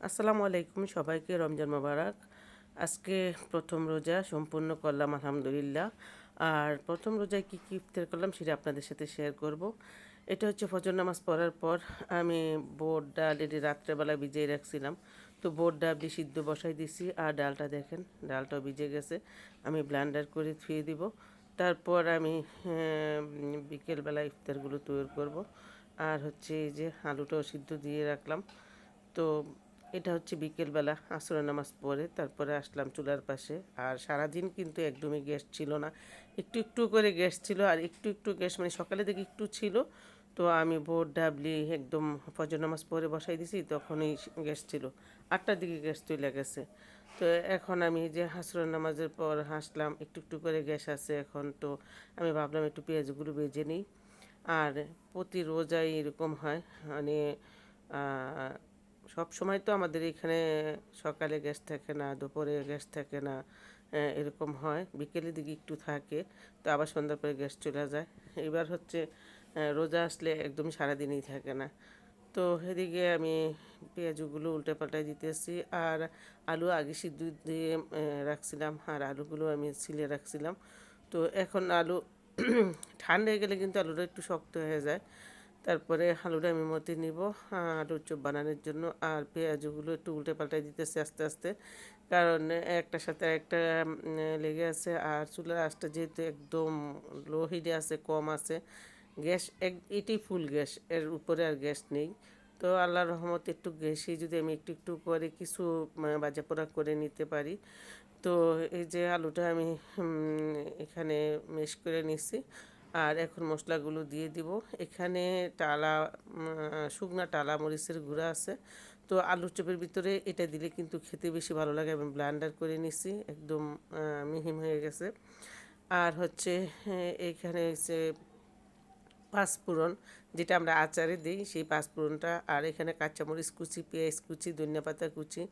আসসালামু আলাইকুম সবাইকে, রমজান মোবারক। আজকে প্রথম রোজা, সম্পূর্ণ করলাম, আলহামদুলিল্লাহ। আর প্রথম রোজায় কী কী ইফতার করলাম সেটা আপনাদের সাথে শেয়ার করব। এটা হচ্ছে ফজর নামাজ পড়ার পর আমি বোট ডাল এটি রাত্রেবেলা ভিজিয়ে রাখছিলাম। তো বোট ডাবলি সিদ্ধ বসাই দিছি। আর ডালটা দেখেন, ডালটাও ভিজে গেছে। আমি ব্লান্ডার করে ধুয়ে দিব। তারপর আমি বিকেলবেলা ইফতারগুলো তৈরি করব। আর হচ্ছে এই যে আলুটাও সিদ্ধ দিয়ে রাখলাম। তো এটা হচ্ছে বিকেলবেলা আসর নামাজ পড়ে, তারপরে আসলাম চুলার পাশে। আর সারাদিন কিন্তু একদমই গ্যাস ছিল না। একটু একটু করে গ্যাস ছিল আর একটু একটু গ্যাস মানে সকালে থেকে একটু ছিল। তো আমি ভোর ডাবলি একদম ফজর নামাজ পরে বসাই দিছি, তখনই গ্যাস ছিল। আটটার দিকে গ্যাস চলে গেছে। তো এখন আমি যে হাসর নামাজের পর হাসলাম, একটু একটু করে গ্যাস আছে এখন। তো আমি ভাবলাম একটু পেঁয়াজগুলো বেজে নিই। আর প্রতি রোজাই এরকম হয় মানে সব সময় তো আমাদের এখানে সকালে গ্যাস থাকে না, দুপুরে গ্যাস থাকে না এরকম হয়। বিকেলের দিকে একটু থাকে, তো আবার সন্ধ্যার পরে গ্যাস চলে যায়। এবার হচ্ছে রোজা আসলে একদম সারাদিনই থাকে না। তো এদিকে আমি পেঁয়াজগুলো উল্টে পাল্টাই দিতেছি আর আলু আগে সিদ্ধ দিয়ে রাখছিলাম আর আলুগুলো আমি ছিলে রাখছিলাম। তো এখন আলু ঠান্ডা হয়ে গেলে কিন্তু আলুটা একটু শক্ত হয়ে যায়। তারপরে আলুটা আমি মতে নিব আলুর চপ বানানোর জন্য, আর পেঁয়াজগুলো একটু উল্টে পাল্টে দিতেছে আস্তে আস্তে। কারণ একটার সাথে একটা লেগে আছে, আর চুলার আঁচটা যেহেতু একদম লো হিটে আছে, কম আছে, গ্যাস এক এটি ফুল গ্যাস, এর উপরে আর গ্যাস নেই। তো আল্লাহর রহমতে একটু গ্যাসে যদি আমি একটু একটু করে কিছু মানে ভাজা পোড়া করে নিতে পারি। তো এই যে আলুটা আমি এখানে মেশ করে নিছি আর এখন মশলাগুলো দিয়ে দিব। এখানে টালা শুকনা টালা মরিচের গুঁড়া আছে। তো আলুর চপের ভিতরে এটা দিলে কিন্তু খেতে বেশি ভালো লাগে আমি ব্লান্ডার করে নিছি, একদম মিহিম হয়ে গেছে। আর হচ্ছে এখানে এইখানে হচ্ছে পাঁচফোড়ন, যেটা আমরা আচারে দিই, সেই পাঁচফোড়নটা। আর এখানে কাঁচামরিচ কুচি, পেঁয়াজ কুচি, ধনিয়া পাতা কুচি,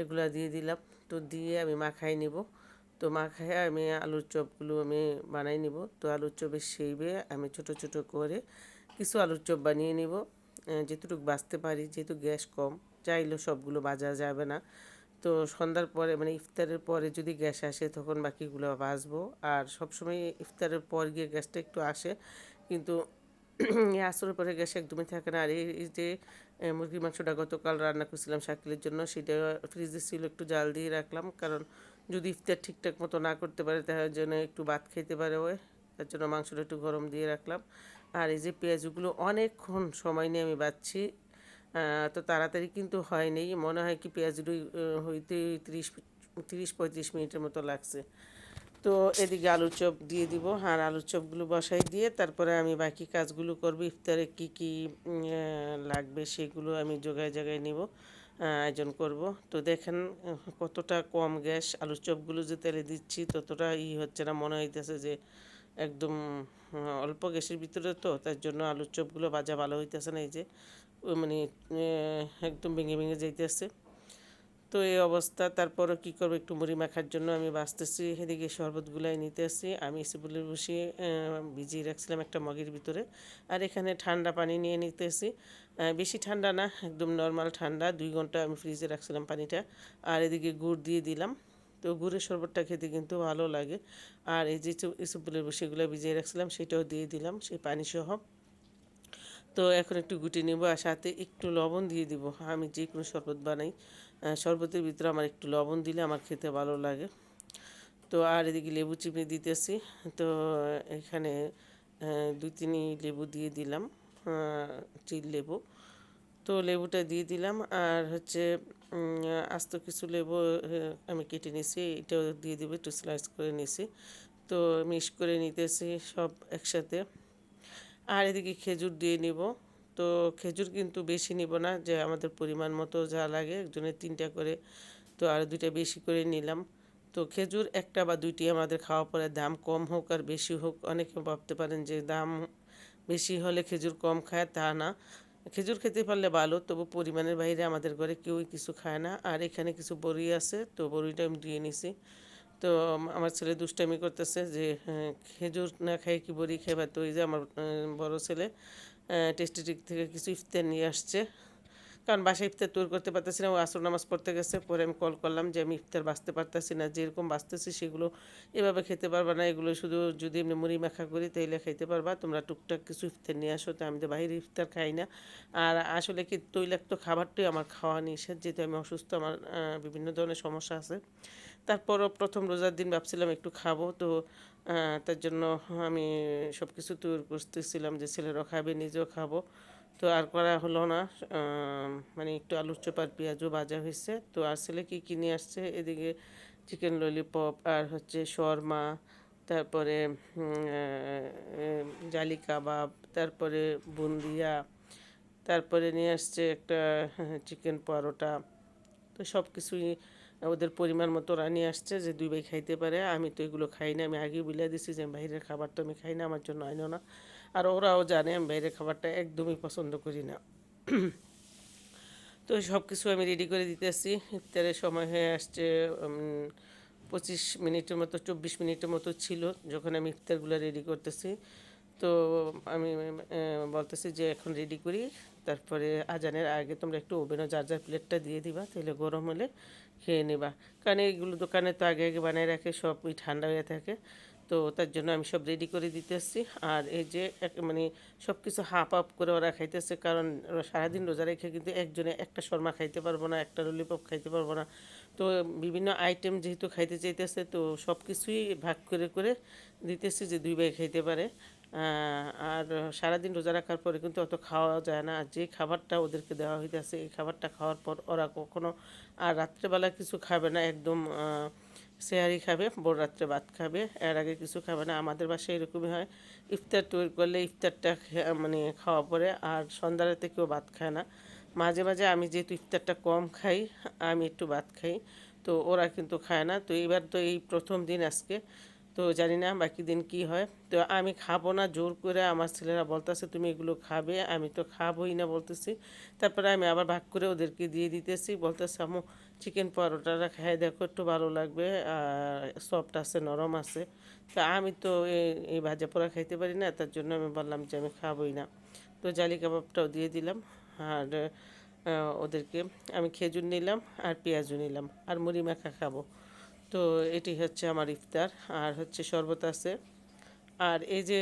এগুলো দিয়ে দিলাম। তো দিয়ে আমি মাখাই নিব। তো মাখায় আমি আলুর চপগুলো আমি বানাই নিব। তো আলুর চপের সেইবে আমি ছোট ছোট করে কিছু আলুর চপ বানিয়ে নিব। যেটুকু বাঁচতে পারি, যেহেতু গ্যাস কম, চাইলেও সবগুলো বাজা যাবে না। তো সন্ধ্যার পরে মানে ইফতারের পরে যদি গ্যাস আসে, তখন বাকিগুলো বাজবো আর সবসময় ইফতারের পর গিয়ে গ্যাসটা একটু আসে, কিন্তু আসরের পরে গ্যাস একদমই থাকে না। আর এই এই যে মুরগির মাংসটা গতকাল রান্না করছিলাম শাকিলের জন্য, সেটা ফ্রিজে ছিল, একটু জাল দিয়ে রাখলাম। কারণ যদি ইফতার ঠিকঠাক মতো না করতে পারে তার জন্য একটু ভাত খেতে পারে ওই। তার জন্য মাংসটা একটু গরম দিয়ে রাখলাম। আর এই যে পেঁয়াজগুলো অনেকক্ষণ সময় নিয়ে আমি বাচ্ছি তো তাড়াতাড়ি কিন্তু হয়নি। মনে হয় কি পেঁয়াজগুলো হইতে তিরিশ তিরিশ পঁয়ত্রিশ মিনিটের মতো লাগছে। তো এদিকে আলুর চপ দিয়ে দিব। আর আলুর চপগুলো বসাই দিয়ে তারপরে আমি বাকি কাজগুলো করব। ইফতারে কি কি লাগবে সেগুলো আমি জোগায় জায়গায় নিব। আয়োজন করব। তো দেখেন কতটা কম গ্যাস, আলুর চপগুলো যে তেলে দিচ্ছি, ততটা ই হচ্ছে না, মনে হইতেছে যে একদম অল্প গ্যাসের ভিতরে তো, তার জন্য আলুর চপগুলো বাজা ভালো হইতেছে না, এই যে মানে একদম ভেঙে ভেঙে যাইতেছে। তো এই অবস্থা। তারপরও কী করব? একটু মুড়ি মাখার জন্য আমি বাঁচতেছি। এদিকে শরবতগুলাই নিতে আসি আমি সিবুলের বসিয়ে ভিজিয়ে রাখছিলাম একটা মগের ভিতরে। আর এখানে ঠান্ডা পানি নিয়ে নিতে আসি বেশি ঠান্ডা না, একদম নর্মাল ঠান্ডা। দুই ঘণ্টা আমি ফ্রিজে রাখছিলাম পানিটা। আর এদিকে গুড় দিয়ে দিলাম। তো গুড়ের শরবতটা খেতে কিন্তু ভালো লাগে। আর এই যে ইসুবুলের বসিগুলো ভিজিয়ে রাখছিলাম, সেটাও দিয়ে দিলাম, সেই পানি সহ তো এখন একটু গুটি নেব আর সাথে একটু লবণ দিয়ে দিব। আমি যে কোনো শরবত বানাই। শরবতের ভিতরে আমার একটু লবণ দিলে আমার খেতে ভালো লাগে। তো আর এদিকে লেবু চিপে দিতেছি। তো এখানে দুই তিনই লেবু দিয়ে দিলাম চিল লেবু। তো লেবুটা দিয়ে দিলাম। আর হচ্ছে আস্ত কিছু লেবু আমি কেটে নিছি। এটাও দিয়ে দিব, একটু স্লাইস করে নিছি। তো মিক্স করে নিতেছি সব একসাথে। আর এদিকে খেজুর দিয়ে নিব। তো খেজুর কিন্তু বেশি নিব না যে আমাদের পরিমাণ মতো যা লাগে একজনের তিনটা করে তো আর দুইটা বেশি করে নিলাম। তো খেজুর একটা বা দুইটি আমাদের খাওয়া পরে দাম কম হোক আর বেশি হোক অনেকে ভাবতে পারেন যে দাম বেশি হলে খেজুর কম খায় তা না। খেজুর খেতে পারলে ভালো তবু পরিমাণের বাইরে আমাদের ঘরে কেউই কিছু খায় না। আর এখানে কিছু বড়ি আছে তো বড়িটা আমি দিয়ে নিছি। তো আমার ছেলে দুষ্টামি করতেছে যে হ্যাঁ, খেজুর না খাই কি বড়ি খাইবা? তো এই যে আমার বড় ছেলে টেস্টিটিক থেকে কিছু ইফতার নিয়ে আসছে। কারণ বাসায় ইফতার তৈরি করতে পারতেছি না, ও আসর নামাজ পড়তে গেছে, পরে আমি কল করলাম যে আমি ইফতার বাঁচতে পারতেছি না, যেরকম বাঁচতেছি সেগুলো এভাবে খেতে পারবা না, এগুলো শুধু যদি এমনি মুড়ি মাখা করি তাইলে খাইতে পারবা, তোমরা টুকটাক কিছু ইফতার নিয়ে আসো, তো আমি তো বাইরে ইফতার খাই না। আর আসলে কি তৈলাক্ত খাবারটাই আমার খাওয়া নিষেধ, যেহেতু আমি অসুস্থ, আমার বিভিন্ন ধরনের সমস্যা আছে। তারপরও প্রথম রোজার দিন ভাবছিলাম একটু খাব, তো তার জন্য আমি সব কিছু তৈরি করতেছিলাম যে ছেলেরাও খাবে, নিজেও খাব। তো আর করা হলো না মানে একটু আলুর চোপার পেঁয়াজও ভাজা হয়েছে। তো আর ছেলে কি কিনে আসছে? এদিকে চিকেন ললিপপ আর হচ্ছে শর্মা, তারপরে জালি কাবাব, তারপরে বুন্দিয়া, তারপরে নিয়ে আসছে একটা চিকেন পরোটা। তো সব কিছুই ওদের পরিমাণ মতো ওরা নিয়ে আসছে যে দুই ভাই খাইতে পারে। আমি তো এগুলো খাই না, আমি আগেই বলে দিছি যে বাইরের খাবার তো আমি খাই না, আমার জন্য আইনো না। আর ওরাও জানে আমি বাইরের খাবারটা একদমই পছন্দ করি না। তো সব কিছু আমি রেডি করে দিতেছি। ইফতারের সময় হয়ে আসছে পঁচিশ মিনিটের মতো, চব্বিশ মিনিটের মতো ছিল যখন আমি ইফতারগুলো রেডি করতেছি। তো আমি বলতেছি যে এখন রেডি করি। তারপরে আজানের আগে তোমরা একটু ওভেনও যার যার প্লেটটা দিয়ে দিবা, তাহলে গরম হলে খেয়ে নেবা। কারণ এইগুলো দোকানে তো আগে আগে বানিয়ে রাখে সব ওই ঠান্ডা হয়ে থাকে। তো তার জন্য আমি সব রেডি করে দিতে দিতেছি আর এই যে মানে সব কিছু হাফ আপ করে ওরা খাইতেছে, কারণ সারাদিন রোজা রেখে কিন্তু একজনে একটা শর্মা খাইতে পারব না, একটা ললিপপ খাইতে পারব না। তো বিভিন্ন আইটেম যেহেতু খাইতে চাইতেছে, তো সব কিছুই ভাগ করে করে দিতেছি যে দুই ভাই খাইতে পারে। আর সারাদিন রোজা রাখার পরে কিন্তু অত খাওয়া যায় না। আর যে খাবারটা ওদেরকে দেওয়া হইতেছে, এই খাবারটা খাওয়ার পর ওরা কখনো আর রাত্রেবেলা কিছু খাবে না, একদম সেহারি খাবে বড় রাত্রে ভাত খাবে, এর আগে কিছু খাবে না। আমাদের বাসায় এরকমই হয়, ইফতার তৈরি করলে ইফতারটা মানে খাওয়া পরে, আর সন্ধ্যারাতে কেউ ভাত খায় না। মাঝে মাঝে আমি যেহেতু ইফতারটা কম খাই, আমি একটু ভাত খাই, তো ওরা কিন্তু খায় না। তো এবার তো এই প্রথম দিন আজকে, তো জানি না বাকি দিন কি হয়। তো আমি খাব না, জোর করে আমার ছেলেরা বলতেছে, তুমি এগুলো খাবে? আমি তো খাবোই না বলতেছি। তারপরে আমি আবার ভাগ করে ওদেরকে দিয়ে দিতেছি, বলতেছে আমু চিকেন পরোটাটা খাই দেখো, একটু ভালো লাগবে, আর সফট আছে, নরম আছে। তা আমি তো এই এই ভাজা পোড়া খাইতে পারি না, তার জন্য আমি বললাম যে আমি খাবোই না। তো জালি কাবাবটাও দিয়ে দিলাম। আর ওদেরকে আমি খেজুর নিলাম আর পেঁয়াজও নিলাম আর মুড়ি মাখা খাব। তো এটি হচ্ছে আমার ইফতার আর হচ্ছে শরবত আছে। আর এই যে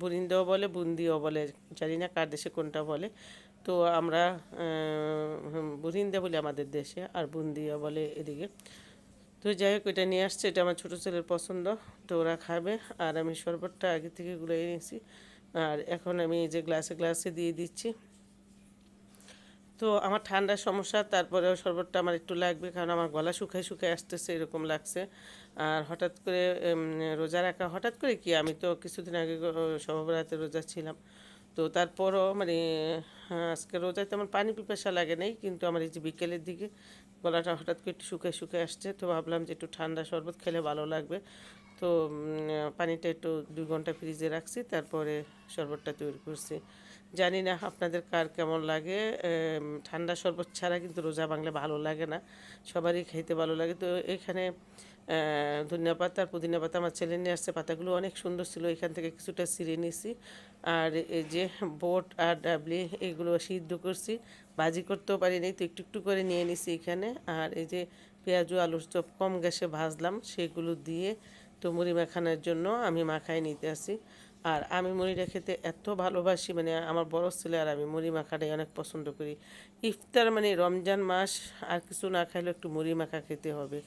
বুরিন্দাও বলে, বুন্দিও বলে, জানি না কার দেশে কোনটা বলে। তো আমরা বুরিন্দা বলি আমাদের দেশে আর বুন্দিয়া বলে এদিকে। তো যাই হোক, এটা নিয়ে আসছে, এটা আমার ছোটো ছেলের পছন্দ। তো ওরা খাবে আর আমি শরবতটা আগে থেকে গুলে নিয়েছি আর এখন আমি এই যে গ্লাসে গ্লাসে দিয়ে দিচ্ছি। তো আমার ঠান্ডার সমস্যা তারপরেও শরবতটা আমার একটু লাগবে কারণ আমার গলা শুকায় শুকায় আসতেছে এরকম লাগছে। আর হঠাৎ করে রোজা রাখা হঠাৎ করে কি আমি তো কিছুদিন আগে সভাবরাতে রোজা ছিলাম। তো তারপরও মানে হ্যাঁ, আজকে রোজায় তেমন পানি পিপাসা লাগে নাই কিন্তু আমার এই যে বিকেলের দিকে গলাটা হঠাৎ করে একটু শুকায় শুকায় আসছে তো ভাবলাম যে একটু ঠান্ডা শরবত খেলে ভালো লাগবে। তো পানিটা একটু দুই ঘণ্টা ফ্রিজে রাখছি তারপরে শরবতটা তৈরি করছি। জানি না আপনাদের কার কেমন লাগে। ঠান্ডা শরবত ছাড়া কিন্তু রোজা বাংলা ভালো লাগে না। সবারই খাইতে ভালো লাগে। তো এখানে ধনিয়া পাতা আর পুদিনা পাতা আমার ছেলে নিয়ে আসছে। পাতাগুলো অনেক সুন্দর ছিল। এখান থেকে কিছুটা ছিঁড়ে নিয়েছি। আর এই যে বোট আর ডাবলি, এগুলো সিদ্ধ করছি। ভাজি করতেও পারি নাই তো একটু একটু করে নিয়ে নিছি এখানে। আর এই যে পেঁয়াজু আলুর চপ কম গ্যাসে ভাজলাম, সেগুলো দিয়ে তো মুড়ি মাখানোর জন্য আমি মাখায় নিতে আসি। আর আমি মুড়িটা খেতে এত ভালোবাসি মানে আমার বড় ছেলে আর আমি মুড়ি মাখাটাই অনেক পছন্দ করি। ইফতার মানে রমজান মাস, আর কিছু না খাইলেও একটু মুড়ি মাখা খেতে হবে।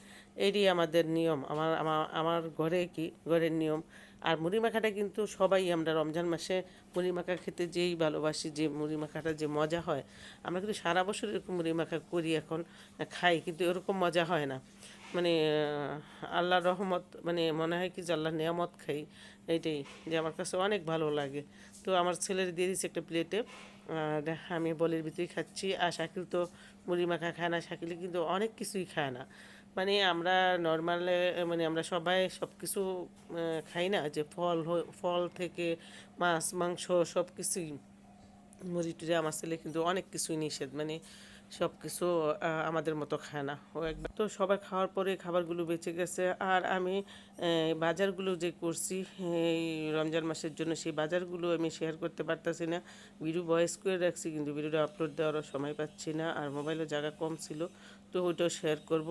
এটি আমাদের নিয়ম। আমার আমার আমার ঘরে কি? ঘরের নিয়ম। আর মুড়ি মাখাটা কিন্তু সবাই আমরা রমজান মাসে মুড়ি মাখা খেতে যেই ভালোবাসি, যে মুড়ি মাখাটা যে মজা হয়। আমরা কিন্তু সারা বছর এরকম মুড়ি মাখা করি এখন, খাই, কিন্তু এরকম মজা হয় না। মানে আহ, আল্লাহর রহমত মানে মনে হয় কি যে আল্লাহর নিয়ামত খাই। এইটাই যে আমার কাছে অনেক ভালো লাগে। তো আমার ছেলের দিয়ে দিচ্ছে একটা প্লেটে আর আমি বলের ভিতরেই খাচ্ছি। আর শাকিল তো মুড়ি মাখা খায় না। শাকিল কিন্তু অনেক কিছুই খায় না। মানে আমরা নর্মালে মানে আমরা সবাই সব কিছু খাই না। যে ফল ফল থেকে মাছ মাংস সব কিছুই মুড়ি টুড়ি আমার ছেলে কিন্তু অনেক কিছুই নিষেধ। মানে সব কিছু আমাদের মতো খায় না। ও একবার তো সবাই খাওয়ার পরে খাবারগুলো বেঁচে গেছে। আর আমি বাজারগুলো যে করছি, এই রমজান মাসের জন্য সেই বাজারগুলো আমি শেয়ার করতে পারতেছি না। ভিডিও ভয়েস করে রাখছি, কিন্তু ভিডিওটা আপলোড দেওয়ারও সময় পাচ্ছি না। আর মোবাইলের জায়গা কম ছিল, তো ওইটাও শেয়ার করব।